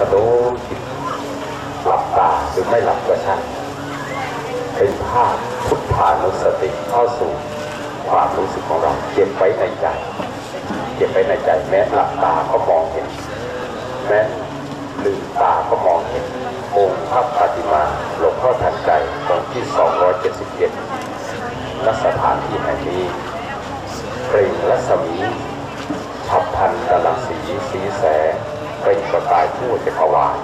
กระโดดจิตหลับตาหรือไม่หลับก็ช่างเป็นภาพพุทธานุสติเข้าสู่ความรู้สึกของเราเก็บไว้ในใจ เก็บไว้ในใจ แม้หลับตาก็มองเห็น แม้ลืมตาก็มองเห็นองค์พระปฏิมาหลวงพ่อทันใจองที่ 277ณสถานที่แห่งนี้เปล่งรัศมีฉับพันดลังสีสีแสง เปล่งประกายทั่วจักรวาล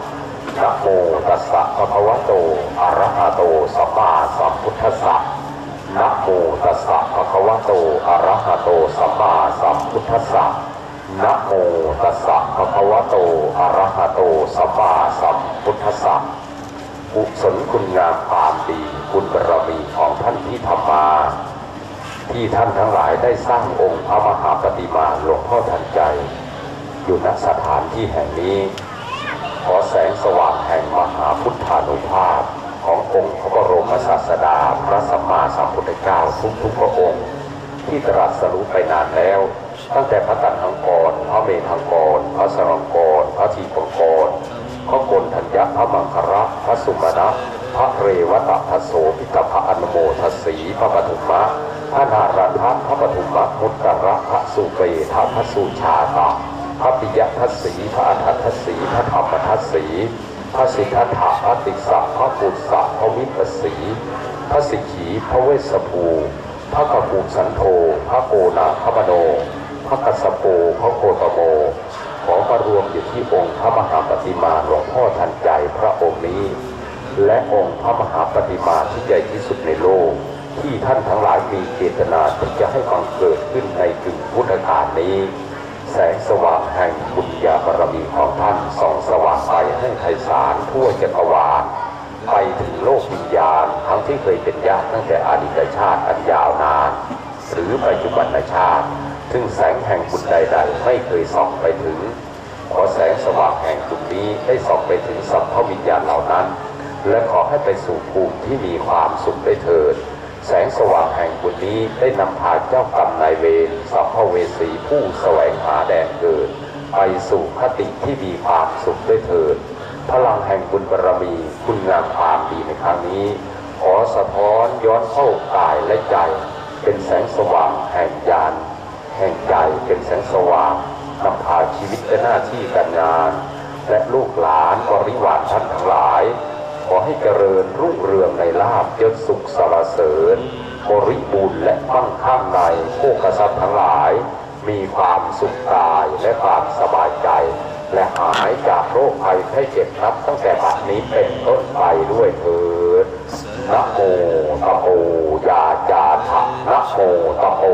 นะโมตัสสะภะคะวะโตอะระหะโตสัมมาสัมพุทธัสสะนะโมตัสสะภะคะวะโตอะระหะโตสัมมาสัมพุทธัสสะนะโมตัสสะภะคะวะโตอะระหะโตสัมมาสัมพุทธัสสะกุศลคุณงามความดีคุณบารมีของท่านที่ทำมาที่ท่านทั้งหลายได้สร้างองค์พระมหาปฏิมาหลวงพ่อทันใจ อยู่ณสถานที่แห่งนี้ ขอแสงสว่างแห่งมหาพุทธานุภาพ ขององค์พระบรมศาสดาพระสัมมาสัมพุทธเจ้าทุกๆพระองค์ ที่ตรัสรู้ไปนานแล้ว ตั้งแต่พระตันหังกรพระเมธังกรพระสรังกรพระทีปังกรพระกลทัญญะพระมังคระพระสุมาณะพระเรวตทัสโสพิกพระอนโมทัสสีพระปฐุมะพระนารันทพระปฐุมะมุตระพระสุเปทพระสุชาตะพ ระปิยทัสสีพระอัฏฐทัสสีพระธรรมทัสสีพระสิทธัตถะพระติสะพระปุตสะพระวิปัสสีพระสิขีพระเวสสภูพระกภูสันโธพระโกนาพระมโนพระกัสสโปพระโคตโม ขอมารวมอยู่ที่องค์พระมหาปฏิมาหลวงพ่อทันใจพระองค์นี้ และองค์พระมหาปฏิมาที่ใหญ่ที่สุดในโลก ที่ท่านทั้งหลายมีเจตนาที่จะให้บังเกิดขึ้นในกึ่งพุทธกาลนี้ แสงสว่างแห่งบุญญาบารมีของท่านส่องสว่างไปให้ไพศาลทั่วจักรวาลไปถึงโลกวิญญาณทั้งที่เคยเป็นญาติตั้งแต่อดีตชาติอันยาวนาน หรือปัจจุบันชาติ ซึ่งแสงแห่งบุญใดๆไม่เคยส่องไปถึง ขอแสงสว่างแห่งจุดนี้ได้ส่องไปถึงสัพพวิญญาณเหล่านั้น และขอให้ไปสู่ภูมิที่มีความสุขได้เถิด แสงสว่างแห่งบุญนี้ได้นำพาเจ้ากรรมนายเวรสัพพเวสีผู้แสวงหาแดนเกิด ไปสู่คติที่มีความสุขได้เถิด พลังแห่งบุญบารมี คุณงามความดีในครั้งนี้ ขอสะท้อนย้อนเข้ากายและใจ เป็นแสงสว่างแห่งญาณแห่งใจเป็นแสงสว่างนำพาชีวิตและหน้าที่การงาน และลูกหลานบริวารท่านทั้งหลาย อให้เจริญรุ่งเรืองในลาบยศสุขสารเสริญบริบูรณ์และมั่งคั่งในโภคทรัพย์ทั้งหลาย มีความสุขกายและความสบายใจ และหายจากโรคภัยไข้เจ็บนับตั้งแต่บัดนี้เป็นต้นไปด้วยเถิดนะโมตะโมยาจาทะนะโมตะโม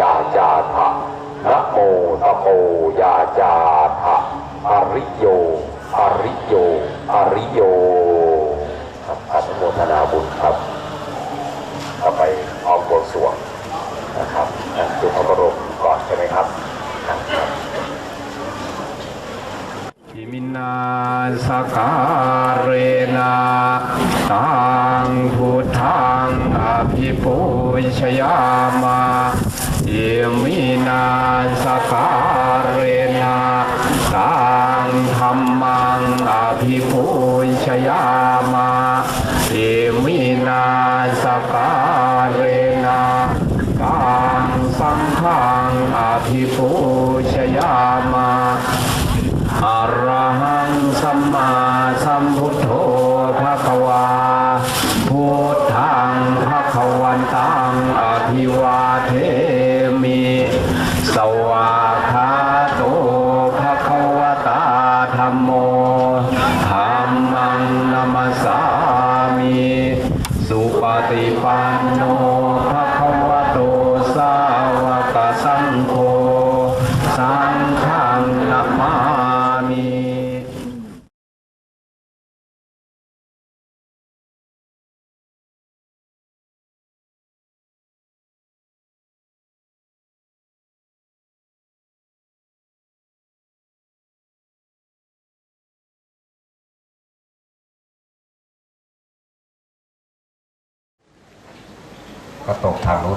ยาจาทะนะโมตะโมยาจาทะอริโยอริโยอริโย โมทนาบุญครับต่อไปออมบวงสรวงนะครับอะดูพระบรมก่อนใช่ไหมครับครับอิมินาสการเรนาตังพุทธังอภิปุชยามาอิมินาสการเรนาตังธรรมังอภิปุชยา ภิ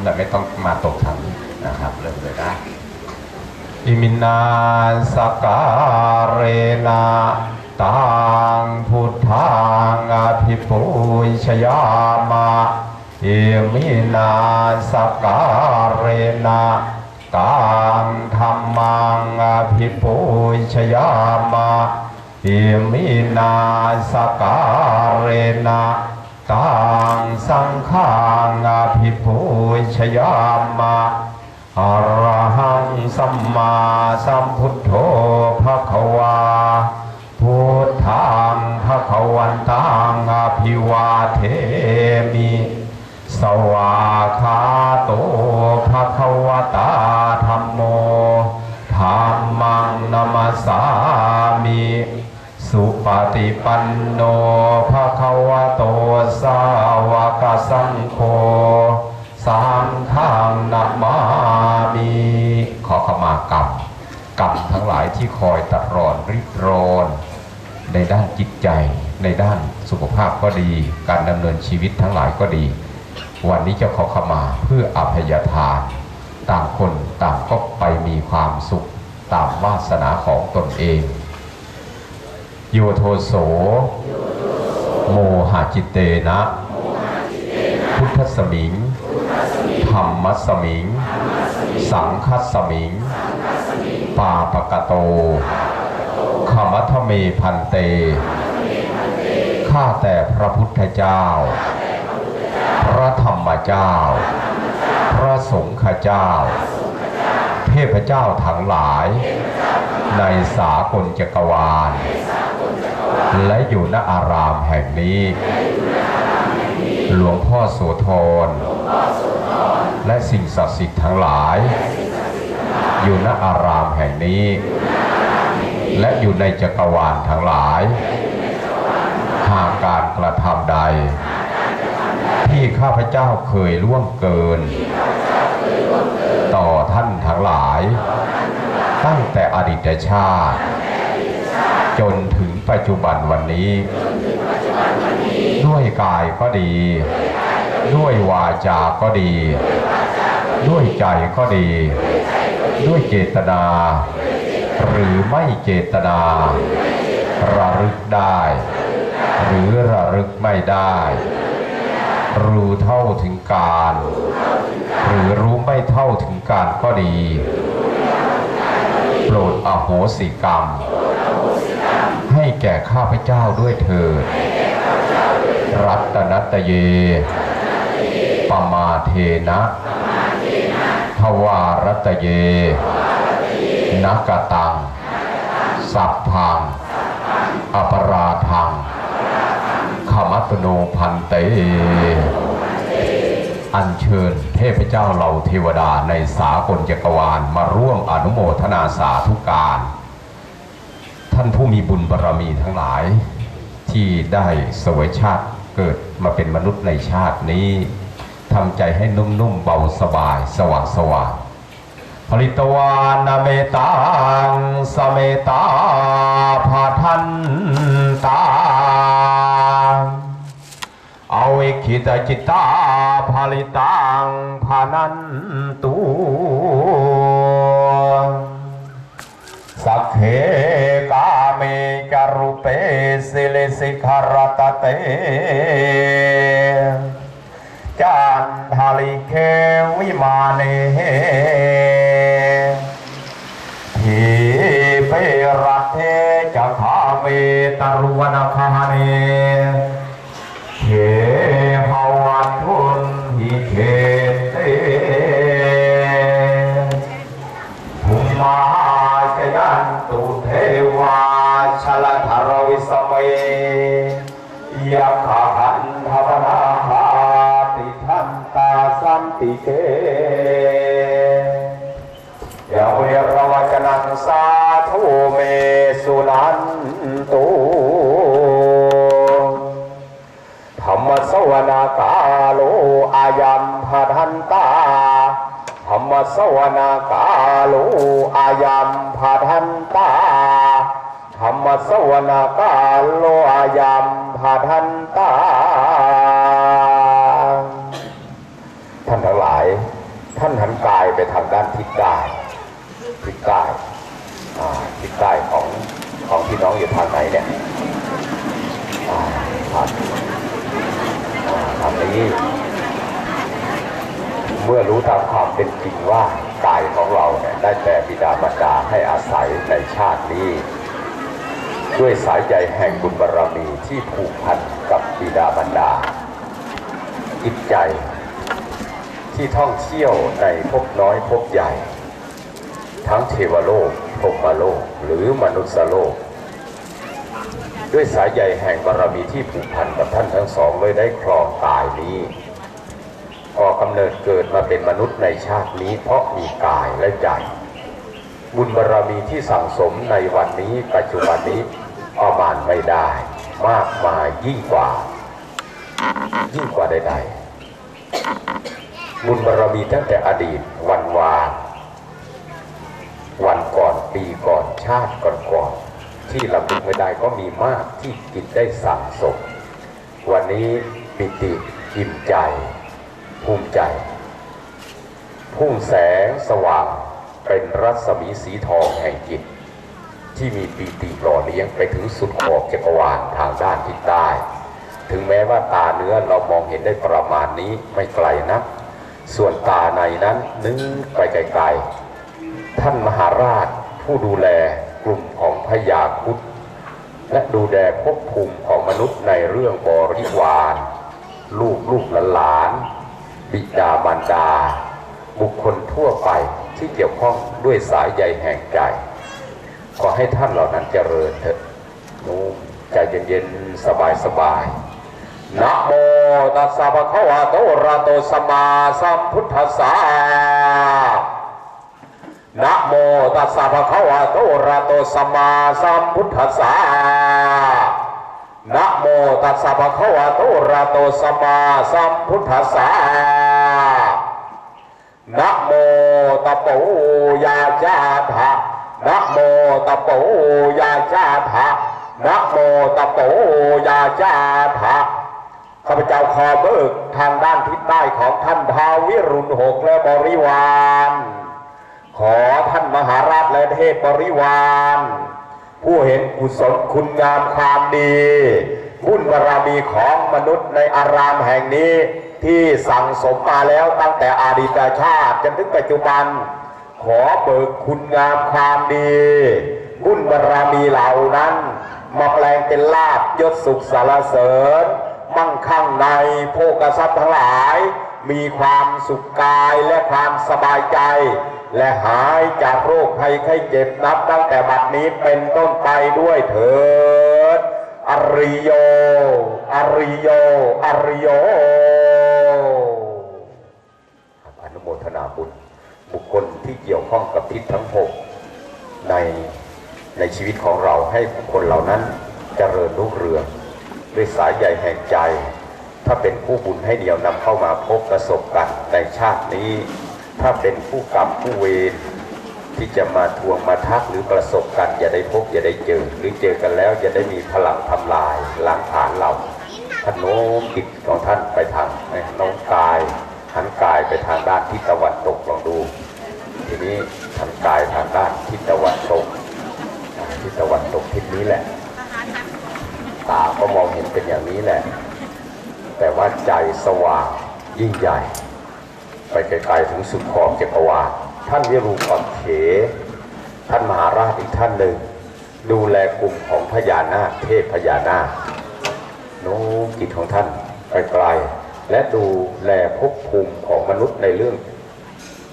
แหละไม่ต้องมาตกทางนี้นะครับเริ่มเลยนะอิมินาสการเรนาตังพุทธังอภิปุชยามะเอมินาสการเรนะตังธรรมังอภิปุชยามะเอมินาสการเรนะ ตังสังฆังอภิปุชยามะอรหังสัมมาสัมพุทโธภะคะวาพุทธังภะคะวันตังอภิวาเทมิ สวาคาโตภะคะวตาธัมโมธัมมังนัมสสามิสุ ปฏิปันโนภะคะวะโตสาวกสังโฆสังฆังนามามิขอขมากรรมกรรมทั้งหลายที่คอยตรอนริดรอนในด้านจิตใจ ในด้านสุขภาพก็ดี การดำเนินชีวิตทั้งหลายก็ดี วันนี้จะขอขมาเพื่ออภัยทาน ต่างคนต่างก็ไปมีความสุขตามวาสนาของตนเอง โยโทโส โมหะจิตเตนะ พุทธสมิง ธรรมสมิง สังคสสมิง ปาปกโตขมัทเมพันเต ข้าแต่พระพุทธเจ้า พระธรรมเจ้า พระสงฆ์เจ้า เทพเจ้าทั้งหลาย ในสากลจักรวาล และอยู่ณอารามแห่งนี้ หลวงพ่อโสธร และสิ่งศักดิ์สิทธิ์ทั้งหลาย อยู่ณอารามแห่งนี้ และอยู่ในจักรวาลทั้งหลาย หากการกระทำใด ที่ข้าพเจ้าเคยล่วงเกิน ต่อท่านทั้งหลาย ตั้งแต่อดีตชาติ จนถึงปัจจุบันวันนี้ ด้วยกายก็ดี ด้วยวาจาก็ดี ด้วยใจก็ดี ด้วยเจตนา หรือไม่เจตนา ระลึกได้ หรือระลึกไม่ได้ รู้เท่าถึงการ หรือรู้ไม่เท่าถึงการก็ดี โปรดอโหสิกรรม แก่ข้าพเจ้าด้วยเถิดรัตนัตเยปมาเทนะ ทวารัตเยนักตัง สัพพัง อปราทังขมัตโนพันเต อัญเชิญเทพเจ้าเหล่าเทวดาในสากลจักรวาลมาร่วมอนุโมทนาสาธุการ ท่านผู้มีบุญบารรมีทั้งหลาย ที่ได้เสวยชาติเกิดมาเป็นมนุษย์ในชาตินี้ทำใจให้นุ่มๆเบาสบายสว่างสว่างผลิตวานาเมตังสเมตาพาทันตาเอาเอกิตจิตตาภาลิตังภานันตุสักเคกาเมจารุเปสิเลสิคารตเตจันทาลิเควิมาเนทีเปรเทจะขาเมตรุวนาคาเนเขหาวัตทุนหิเข ตุธรรมสวนากาโลอายัมพทันตาธรรมสวนากาโลอายัมพทันตาธรรมสวนากาโลอายัมพทันตาท่านทั้งหลาย ท่านหันกายไปทางด้านทิศใต้ทิศใต้อ่าทิศใต้ ของพี่น้องอยู่ทางไหนเนี่ยอ่าทางอ่าทางนี้ เมื่อรู้ตามความเป็นจริงว่ากายของเราเนี่ยได้แต่บิดามารดาให้อาศัยในชาตินี้ ด้วยสายใยแห่งบุญบารรมีที่ผูกพันกับบิดามารดาจิตใจที่ท่องเที่ยวในภพน้อยภพใหญ่ ทั้งเทวโลก มโลกหรือมนุษยโลก ด้วยสายใยแห่งบารมีที่ผูกพันกับท่านทั้งสองเลยได้ครองกายนี้ก่อกำเนิดเกิดมาเป็นมนุษย์ในชาตินี้เพราะมีกายและใจบุญบารมีที่สั่งสมในวันนี้ปัจจุบันนี้ประมาณไม่ได้ มากมายยิ่งกว่า ยิ่งกว่าใดๆบุญบารมีตั้งแต่อดีตวันวานก่อนปีก่อน ชาติก่อนๆที่ลำลึกไม่ได้ก็มีมากที่กิจได้สั่งสม วันนี้ปิติอิ่มใจ ภูมิใจ พุ่งแสงสว่างเป็นรัศมีสีทองแห่งจิต ที่มีปีติหล่อเลี้ยงไปถึงสุดขอบจักรวาลทางด้านทิศใต้ถึงแม้ว่าตาเนื้อเรามองเห็นได้ประมาณนี้ไม่ไกลนะ ส่วนตาในนั้นนึกไปไกลๆท่านมหาราช ผู้ดูแลกลุ่มของพญาคุดและดูแลภพภูมิของมนุษย์ในเรื่องบริวารลูกลูกหลานบิดามารดา บุคคลทั่วไปที่เกี่ยวข้องด้วยสายใยแห่งใจ ขอให้ท่านเหล่านั้นเจริญเถอะนูใจเย็นๆ สบายๆนะโมตัสสะภะคะวะโตอะระโตสัมมาสัมพุทธัสสะ นะโมตัสสะภะคะวะโตอะระโตสัมมาสัมพุทธัสสะนะโมตัสสะภะคะวะโตอะระโตสัมมาสัมพุทธัสสะนะโมตะโปยาจาทะนะโมตะโปยาจาทะนะโมตะโปยาจาทะข้าพเจ้าขอเบิกทางด้านทิศใต้ของท่านท้าววิรุณหกและบริวาร ขอท่านมหาราชและเทพบริวาร ผู้เห็นกุศลคุณงามความดีบุญบารมีของมนุษย์ในอารามแห่งนี้ ที่สั่งสมมาแล้วตั้งแต่อดีตชาติจนถึงปัจจุบัน ขอเบิกคุณงามความดีบุญบารมีเหล่านั้น มาแปลงเป็นลาบยศสุขสารเสริญมั่งคั่งในโภกทรัพย์ทั้งหลาย มีความสุขกายและความสบายใจ และหายจากโรคภัยไข้เจ็บนับตั้งแต่บัดนี้เป็นต้นไปด้วยเถิดอริโย อริโย อริโยอนุโมทนาบุญบุคคลที่เกี่ยวข้องกับทิศทั้งหกในในชีวิตของเราให้บุคคลเหล่านั้นเจริญรุ่งเรืองด้วยสายใยแห่งใจ ถ้าเป็นผู้บุญให้เดียวนำเข้ามาพบประสบกันในชาตินี้ ถ้าเป็นผู้กรรมผู้เวรที่จะมาทวงมาทักหรือประสบกันอย่าได้พบอย่าได้เจอ หรือเจอกันแล้วจะได้มีพลังทำลายล้างผลาญเราท่านโน้มจิตของท่านไปทางน้องกายหันกายไปทางด้านทิศตะวันตกลองดู ทีนี้หันกายทางด้านทิศตะวันตกทิศตะวันตกทิศนี้แหละตาก็มองเห็นเป็นอย่างนี้แหละ แต่ว่าใจสว่างยิ่งใหญ่ ไปไกลๆถึงสุดขอบจักรวาลท่านวิรูปักเขท่านมหาราชอีกท่านหนึ่ง ดูแลกลุ่มของพญานาคเทพพญานาคโน้มจิตของท่านไปไกลและดูแลภพภูมิของมนุษย์ในเรื่อง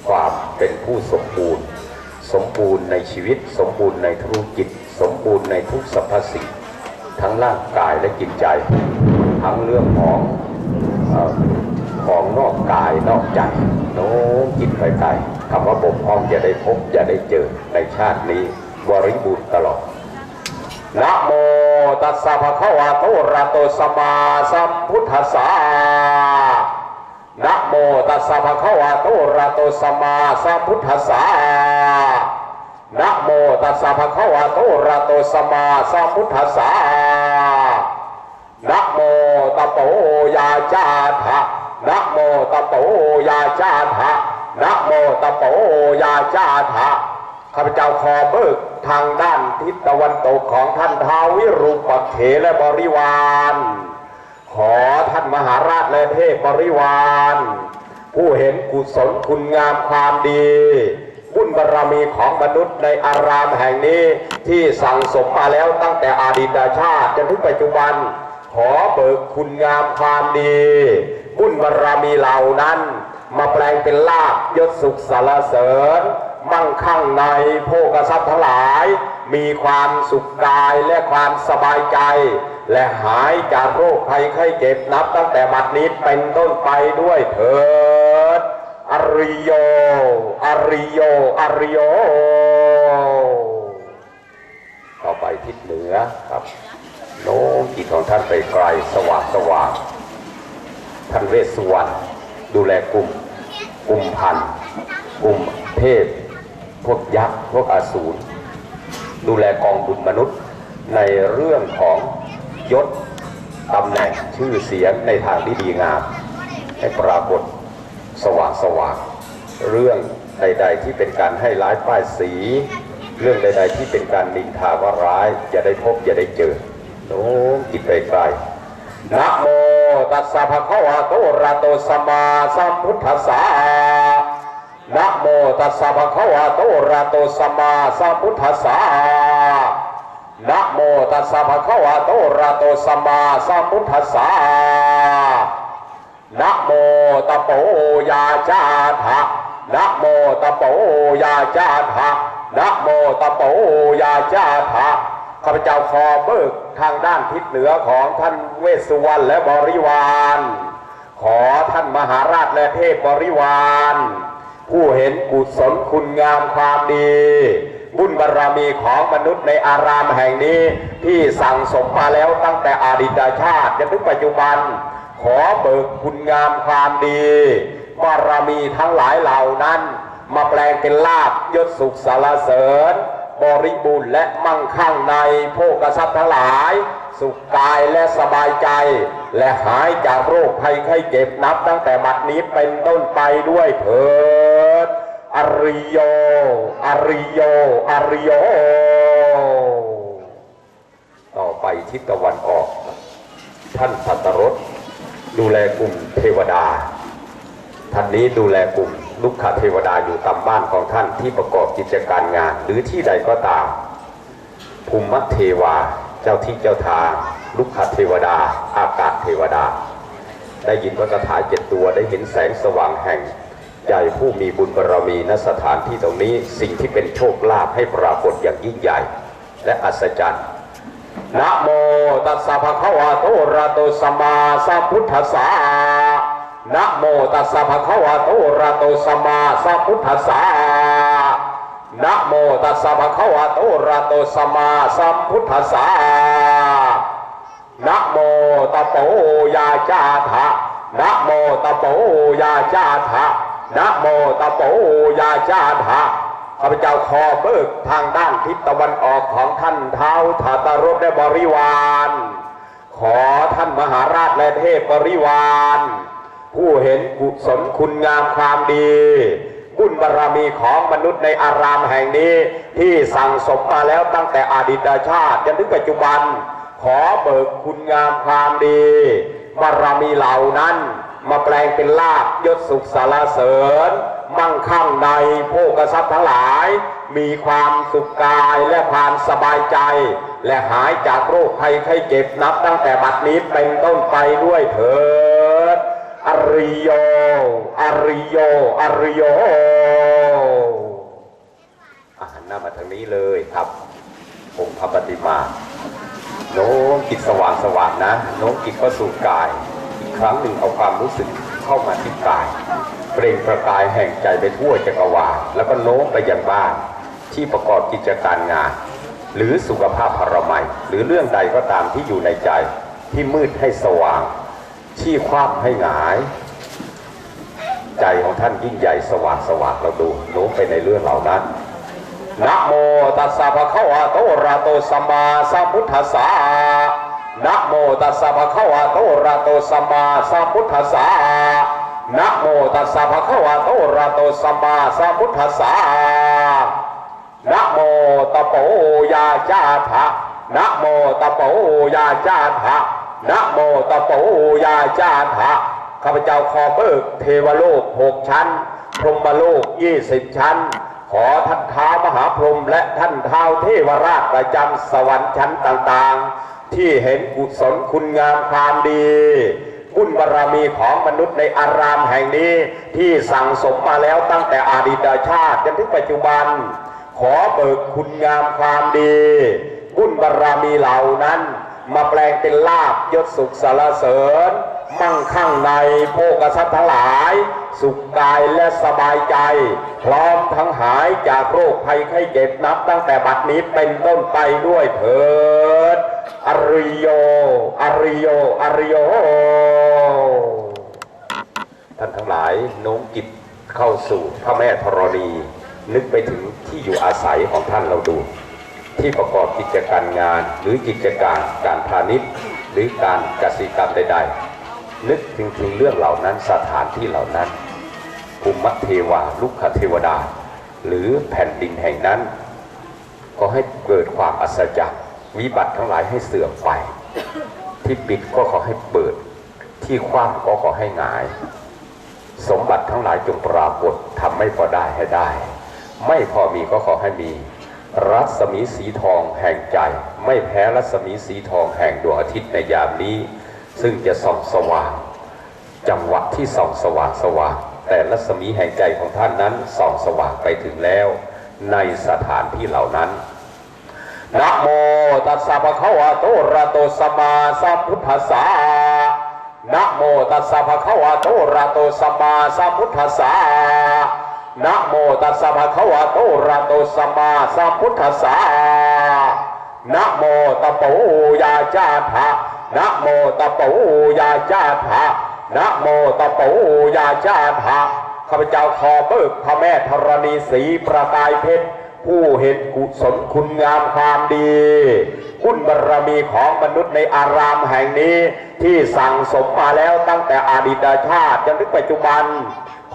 ความเป็นผู้สมบูรณ์ สมบูรณ์ในชีวิต สมบูรณ์ในธุรกิจ สมบูรณ์ในทุกสรรพสิ่งทั้งร่างกายและจิตใจ ทั้งเรื่องของ ของนอกกายนอกใจโน้มจิตไปไกลคำว่าบ่มพองอย่าได้พบอย่าได้เจอในชาตินี้บริบูรณ์ตลอดนะโมตัสสะภะคะวะโตระโตสัมมาสัมพุทธัสสะนะโมตัสสะภะคะวะโตระโตสัมมาสัมพุทธัสสะนะโมตัสสะภะคะวะโตระโตสัมมาสัมพุทธัสสะนะโมตะโปยาจาทะ นะโมตะโปยาจาทะนะโมตะโปยาจาทะข้าพเจ้าขอเบิกทางด้านทิศตะวันตกของท่านท้าววิรูปเขและบริวาร ขอท่านมหาราชและเทพบริวาร ผู้เห็นกุศลคุณงามความดีบุญบารรมีของมนุษย์ในอารามแห่งนี้ที่สั่งสมมาแล้วตั้งแต่อดีตชาติจนถึงปัจจุบัน ขอเบิกคุณงามความดี บุญบารรมีเหล่านั้น มาแปลงเป็นลาบยศสุขสารเสริญ มั่งคั่งในโภกทรัพย์ทั้งหลาย มีความสุขกายและความสบายใจ และหายจากโรคภัยไข้เจ็บนับตั้งแต่บัดนี้เป็นต้นไปด้วยเถิดอริโย อริโย อริโย ต่อไปทิศเหนือครับ โน้มจิตของท่านไปไกลสว่างสว่าง ท่านเวสสุวรรณดูแลกลุ่มกลุ่มพันธุ์กลุ่มเทพพวกยักษ์พวกอสูรดูแลกองบุญมนุษย์ในเรื่องของยศตำแหน่งชื่อเสียงในทางที่ดีงาม ให้ปรากฏสว่างสว่างเรื่องใด ๆ ที่เป็นการให้ร้ายป้ายสี เรื่องใด ๆ ที่เป็นการนินทาว่าร้ายอย่าได้พบอย่าได้เจอโน้มจิตไปไกล นะโมตัสสะภะคะวะโตอะระโตสัมมาสัมพุทธัสสะนะโมตัสสะภะคะวะโตอะระโตสัมมาสัมพุทธัสสะนะโมตัสสะภะคะวะโตอะระโตสัมมาสัมพุทธัสสะนะโมตะโปยาจาทะนะโมตะโปยาจาทะนะโมตะโปยาจาทะ ข้าพเจ้าขอเบิกทางด้านทิศเหนือของท่านเวสสุวรรณและบริวาร ขอท่านมหาราชและเทพบริวาร ผู้เห็นกุศลคุณงามความดี บุญบารรมีของมนุษย์ในอารามแห่งนี้ที่สั่งสมมาแล้วตั้งแต่อดีตชาติจนถึงปัจจุบัน ขอเบิกคุณงามความดีบารมีทั้งหลายเหล่านั้น มาแปลงเป็นลาบยศสุขสารเสริญ บริบูรณ์และมั่งคั่งในโภกทรัพย์ทั้งหลาย สุขกายและสบายใจ และหายจากโรคภัยไข้เจ็บนับตั้งแต่บัดนี้เป็นต้นไปด้วยเถิดอริโย อริโย อริโย ต่อไปทิศตะวันออก ท่านสัตรสดูแลกลุ่มเทวดา ท่านนี้ดูแลกลุ่ม ลูกขเทวดาอยู่ตามบ้านของท่านที่ประกอบกิจการงาน หรือที่ใดก็ตามภูมิเทวาเจ้าที่เจ้าทางลูกขเทวดา อากาศเทวดา ได้ยินพระคาถาเจ็ดตัวได้เห็นแสงสว่างแห่งใจผู้มีบุญบารรมีณสถานที่ตรงนี้สิ่งที่เป็นโชคลาภให้ปรากฏอย่างยิ่งใหญ่ และอัศจรรย์นะโมตัสสะภะคะวะโตระโตสัมมาสัมพุทธัสสะ นะโมตัสสะภะคะวะโตอะระโตสัมมาสัมพุทธัสสะนะโมตัสสะภะคะวะโตอะระโตสัมมาสัมพุทธัสสะนะโมตะโปยาจาทะนะโมตะโปยาจาทะนะโมตะโปยาจาทะข้าพเจ้าขอเบิกทางด้านทิศตะวันออกของท่านเท้าถาตารถและบริวาร ขอท่านมหาราชและเทพบริวาร ผู้เห็นกุศลคุณงามความดีบุญบารรมีของมนุษย์ในอารามแห่งนี้ ที่สั่งสมมาแล้วตั้งแต่อดีตชาติจนถึงปัจจุบัน ขอเบิกคุณงามความดีบารมีเหล่านั้น มาแปลงเป็นลาบยศสุขสารเสริญ มั่งคั่งในโภกทรัพย์ทั้งหลาย มีความสุขกายและความสบายใจ และหายจากโรคภัยไข้เจ็บนับตั้งแต่บัดนี้เป็นต้นไปด้วยเถิด อริโย อริโย อริโยอาหันหน้ามาทางนี้เลยครับองค์พระปฏิมา โน้มจิตสว่างสว่างนะ โน้มจิตเข้าสู่กาย อีกครั้งหนึ่งเอาความรู้สึกเข้ามาที่กาย เปล่งประกายแห่งใจไปทั่วจักรวาล แล้วก็โน้มไปยังบ้าน ที่ประกอบกิจการงาน หรือสุขภาพพรามัย หรือเรื่องใดก็ตามที่อยู่ในใจ ที่มืดให้สว่าง ที่คว่ำให้หงาย ใจของท่านยิ่งใหญ่สว่างสว่างเราดูโน้มไปในเรื่องเหล่านั้นนะโมตัสสะภะคะวะโตระโตสัมมาสัมพุทธัสสะนะโมตัสสะภะคะวะโตระโตสัมมาสัมพุทธัสสะนะโมตัสสะภะคะวะโตระโตสัมมาสัมพุทธัสสะนะโมตะโปยาจาทะนะโมตะโปยาจาทะ นะโมตะโปยาจาทะข้าพเจ้าขอเบิกเทวโลกหกชั้น พรหมโลกยี่สิบชั้น ขอท่านท้าวมหาพรหมและท่านท้าวเทวราชประจำสวรรค์ชั้นต่างๆ ที่เห็นกุศลคุณงามความดีบุญบารรมีของมนุษย์ในอารามแห่งนี้ที่สั่งสมมาแล้วตั้งแต่อดีตชาติจนถึงปัจจุบัน ขอเบิกคุณงามความดี บุญบารรมีเหล่านั้น มาแปลงเป็นลาบยศสุขสารเสริญ มั่งคั่งในโภกทรัพย์ทั้งหลาย สุขกายและสบายใจ พร้อมทั้งหายจากโรคภัยไข้เจ็บนับ ตั้งแต่บัดนี้เป็นต้นไปด้วยเถิดอริโยอริโยอริโยท่านทั้งหลายโน้มจิตเข้าสู่พระแม่ธรณี นึกไปถึงที่อยู่อาศัยของท่านเราดู ที่ประกอบกิจการงาน หรือกิจการการพาณิชย์ หรือการกสิกรรมใด ๆ นึกถึงถึงเรื่องเหล่านั้นสถานที่เหล่านั้นภูมิเทวาลุกขเทวดา หรือแผ่นดินแห่งนั้น ก็ให้เกิดความอัศจรรย์วิบัติทั้งหลายให้เสื่อมไป ที่ปิดก็ขอให้เปิด ที่คว่ำก็ขอให้หงาย สมบัติทั้งหลายจงปรากฏทำไม่พอได้ให้ได้ ไม่พอมีก็ขอให้มี รัศมีสีทองแห่งใจ ไม่แพ้รัศมีสีทองแห่งดวงอาทิตย์ในยามนี้ ซึ่งจะส่องสว่าง จังหวะที่ส่องสว่างสว่างแต่รัศมีแห่งใจของท่านนั้นส่องสว่างไปถึงแล้ว ในสถานที่เหล่านั้นนะโมตัสสะภะคะวะโตระโตสัมมาสัมพุทธัสสะนะโมตัสสะภะคะวะโตระโตสัมมาสัมพุทธัสสะ นะโมตัสสะภะคะวะโตระโตสัมมาสัมพุทธัสสะนะโมตะโปยาจาทะนะโมตะโปยาจาทะนะโมตะโปยาจาทะข้าพเจ้าขอเบิกพระแม่ธรณีสีประกายเพชรผู้เห็นกุศลคุณงามความดีบุญบารรมีของมนุษย์ในอารามแห่งนี้ ที่สั่งสมมาแล้วตั้งแต่อดีตชาติจนถึงปัจจุบัน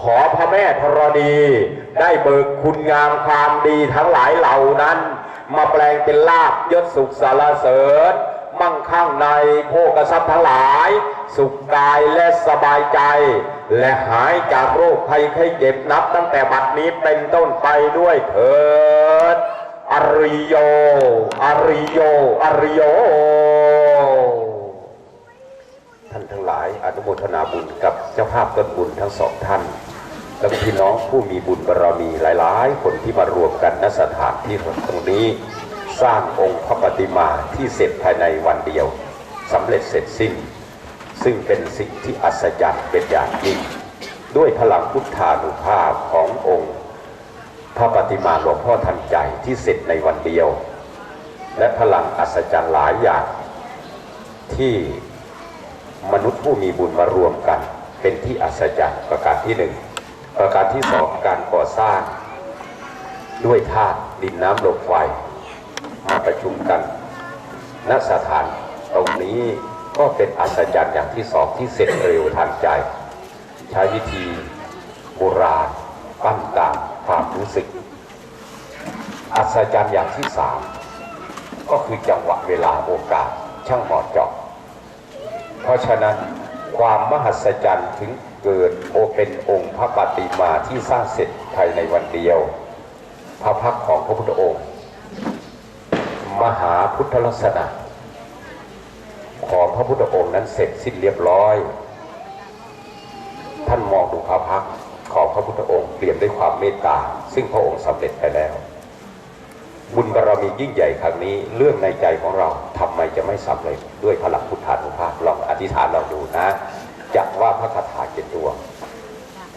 ขอพระแม่ธรณี ได้เบิกคุณงามความดีทั้งหลายเหล่านั้น มาแปลงเป็นลาบยศสุขสารเสริญ มั่งคั่งในโภกทรัพย์ทั้งหลาย สุขกายและสบายใจ และหายจากโรคภัยไข้เจ็บนับ ตั้งแต่บัดนี้เป็นต้นไปด้วยเถิดอริโย อริโย อริโย ท่านทั้งหลายอนุโมทนาบุญกับเจ้าภาพต้นบุญทั้งสองท่าน และพี่น้องผู้มีบุญบารมีหลายๆ คนที่มารวมกันณสถานที่ตรงนี้ สร้างองค์พระปฏิมาที่เสร็จภายในวันเดียวสำเร็จเสร็จสิ้น ซึ่งเป็นสิ่งที่อัศจรรย์เป็นอย่างยิ่งด้วยพลังพุทธานุภาพขององค์ พระปฏิมาหลวงพ่อทันใจที่เสร็จในวันเดียว และพลังอัศจรรย์หลายอย่าง ที่มนุษย์ผู้มีบุญมารวมกัน เป็นที่อัศจรรย์ประการที่หนึ่ง ประการที่สองการก่อสร้าง ด้วยธาตุดินน้ำลมไฟมาประชุมกันณสถานตรงนี้ก็เป็นอัศจรรย์อย่างที่สองที่เสร็จเร็วทันใจ ใช้วิธีโบราณปั้นตามความรู้สึก อัศจรรย์อย่างที่สามก็คือจังหวะเวลาโอกาสช่างเหมาะเจาะเพราะฉะนั้น ความมหัศจรรย์ถึงเกิดโอเป็นองค์พระปฏิมาที่สร้างเสร็จภายในวันเดียว พระพักของพระพุทธองค์ มหาพุทธลักษณะ ของพระพุทธองค์นั้นเสร็จสิ้นเรียบร้อย ท่านมองดูพระพักของพระพุทธองค์เปลี่ยนด้วยความเมตตา ซึ่งพระองค์สำเร็จไปแล้ว บุญบารรมียิ่งใหญ่ครั้งนี้ เรื่องในใจของเราทำไมจะไม่สำเร็จด้วยพลังพุทธานุภาพลองอธิษฐานเราดูนะจะว่าพระคาถาเจ็ดตัว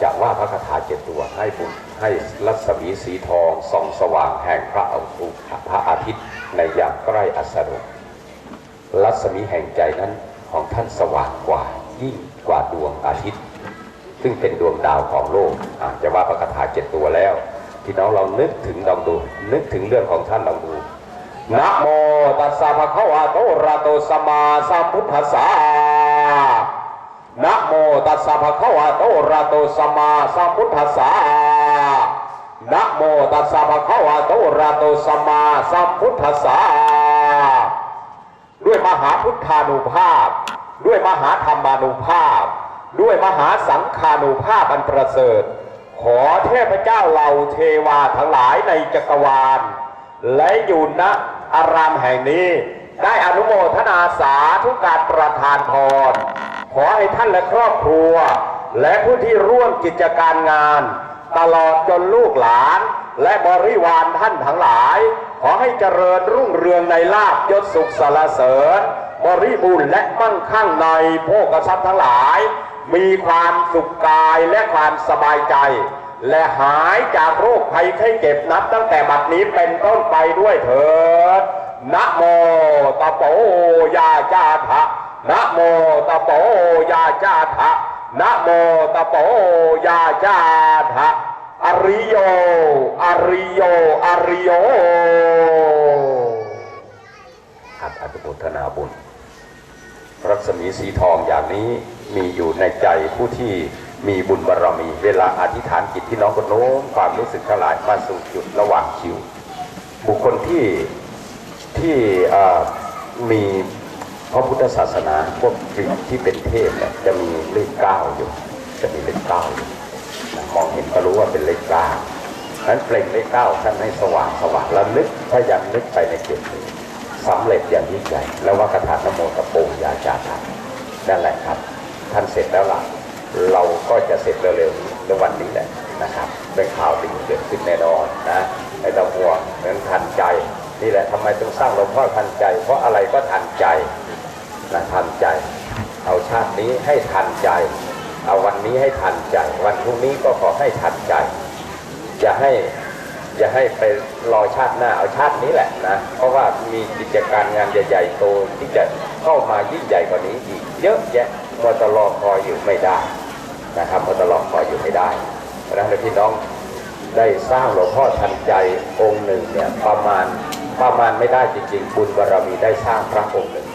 จะว่าพระคาถาเจ็ดตัวให้บุญให้รัศมีสีทองส่องสว่างแห่งพระอาทิตย์พระอาทิตย์ในยามใกล้อัสดงรัศมีแห่งใจนั้นของท่านสว่างกว่ายิ่งกว่าดวงอาทิตย์ ซึ่งเป็นดวงดาวของโลกอาจจะว่าพระคาถาเจ็ดตัวแล้ว พี่น้องเรานึกถึงลองดู นึกถึงเรื่องของท่านลองดูนะโมตัสสะภะคะวะโตระโตสัมมาสัมพุทธัสสะนะโมตัสสะภะคะวะโตระโตสัมมาสัมพุทธัสสะนะโมตัสสะภะคะวะโตระหะโตสัมมาสัมพุทธัสสะด้วยมหาพุทธานุภาพ ด้วยมหาธรรมานุภาพ ด้วยมหาสังฆานุภาพอันประเสริฐ ขอเทพเจ้าเหล่าเทวาทั้งหลายในจักรวาล และอยู่ณอารามแห่งนี้ ได้อนุโมทนาสาธุการประทานพร ขอให้ท่านและครอบครัว และผู้ที่ร่วมกิจการงาน ตลอดจนลูกหลาน และบริวารท่านทั้งหลาย ขอให้เจริญรุ่งเรืองในลาบยศสุขสารเสริญบริบูรณ์และมั่งคั่งในโภคทรัพย์ทั้งหลาย มีความสุขกายและความสบายใจ และหายจากโรคภัยไข้เจ็บนับตั้งแต่บัดนี้เป็นต้นไปด้วยเถิดนะโมตะโปยาจาทะนะโมตะโปยาจาทะนะโมตะโปยาจาทะอริโย อริโย อริโยอัตอนุโมทนาบุญ รัศมีสีทองอย่างนี้มีอยู่ในใจผู้ที่มีบุญบารรมี เวลาอธิษฐานจิตที่น้องก็โน้มความรู้สึกทั้งหลายมาสู่จุดระหว่างคิว บุคคลที่ที่มีพระพุทธศาสนาพวกที่เป็นเทพเนี่ยจะมีเลขเก้าอยู่ จะมีเลขเก้าอยู่มองเห็นก็รู้ว่าเป็นเลขเก้านั้นเปล่งเลขเก้าท่านให้สว่างสว่างแล้วนึกพยายามนึกไปในจุดนี้ สำเร็จอย่างยิ่งใหญ่แล้วว่ากระถานโมตะโปยาจาทานั่นแหละครับ ท่านเสร็จแล้วล่ะเราก็จะเสร็จเร็วๆในวันนี้แหละนะครับเป็นข่าวดีเกิดขึ้นแน่นอนนะไอ้ตะห่วงนั้นทันใจนี่แหละทำไมต้องสร้างหลวงพ่อทันใจ เพราะอะไรก็ทันใจนะทันใจ เอาชาตินี้ให้ทันใจ เอาวันนี้ให้ทันใจ วันพรุ่งนี้ก็ขอให้ทันใจอย่าให้ อย่าให้ไปรอชาติหน้าเอาชาตินี้แหละนะ เพราะว่ามีกิจการงานใหญ่ๆโตที่จะเข้ามายิ่งใหญ่กว่านี้อีก เยอะแยะมตลอคอยอยู่ไม่ได้นะครับมตลอคอยอยู่ไม่ได้เพราะฉะนั้นพี่น้องได้สร้างหลวงพ่อทันใจองค์หนึ่งเนี่ยประมาณประมาณไม่ได้จริงๆบุญบารมีได้สร้างพระองค์หนึ่ง